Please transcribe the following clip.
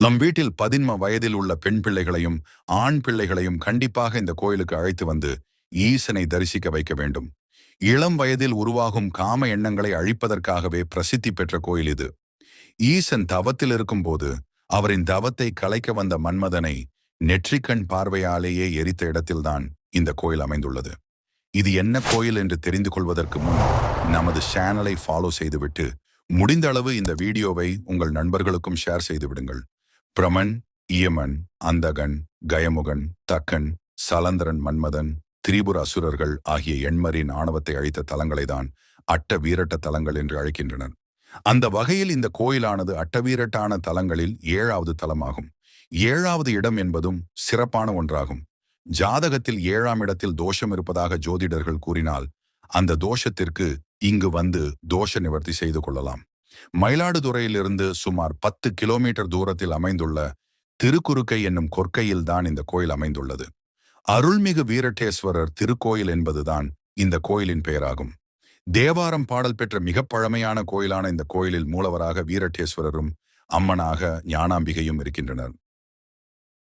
நம் வீட்டில் பதின்ம வயதில் உள்ள பெண் பிள்ளைகளையும் ஆண் பிள்ளைகளையும் கண்டிப்பாக இந்த கோயிலுக்கு அழைத்து வந்து ஈசனை தரிசிக்க வைக்க வேண்டும். இளம் வயதில் உருவாகும் காம எண்ணங்களை அழிப்பதற்காகவே பிரசித்தி பெற்ற கோயில் இது. ஈசன் தவத்தில் இருக்கும்போது அவரின் தவத்தை கலைக்க வந்த மன்மதனை நெற்றிக்கண் பார்வையாலேயே எரித்த இடத்தில்தான் இந்த கோயில் அமைந்துள்ளது. இது என்ன கோயில் என்று தெரிந்து கொள்வதற்கு முன் நமது சேனலை ஃபாலோ செய்துவிட்டு முடிந்த அளவு இந்த வீடியோவை உங்கள் நண்பர்களுக்கும் ஷேர் செய்து விடுங்கள். பிரமன் இயமன் அந்தகன் கயமுகன் தக்கன் சலந்தரன் மன்மதன் திரிபுர அசுரர்கள் ஆகிய எண்மரின் ஆணவத்தை அழித்த தலங்களைதான் அட்ட வீரட்ட தலங்கள் என்று அழைக்கின்றனர். அந்த வகையில் இந்த கோயிலானது அட்டவீரட்டான தலங்களில் ஏழாவது தலமாகும். ஏழாவது இடம் என்பதும் சிறப்பான ஒன்றாகும். ஜாதகத்தில் ஏழாம் இடத்தில் தோஷம் இருப்பதாக ஜோதிடர்கள் கூறினால் அந்த தோஷத்திற்கு இங்கு வந்து தோஷ நிவர்த்தி செய்து கொள்ளலாம். மயிலாடுதுறையிலிருந்து சுமார் பத்து கிலோமீட்டர் தூரத்தில் அமைந்துள்ள திருக்குறுக்கை என்னும் கொற்கையில் தான் இந்த கோயில் அமைந்துள்ளது. அருள்மிகு வீரட்டேஸ்வரர் திருக்கோயில் என்பதுதான் இந்த கோயிலின் பெயராகும். தேவாரம் பாடல் பெற்ற மிக பழமையான கோயிலான இந்த கோயிலில் மூலவராக வீரட்டேஸ்வரரும் அம்மனாக ஞானாம்பிகையும் இருக்கின்றனர்.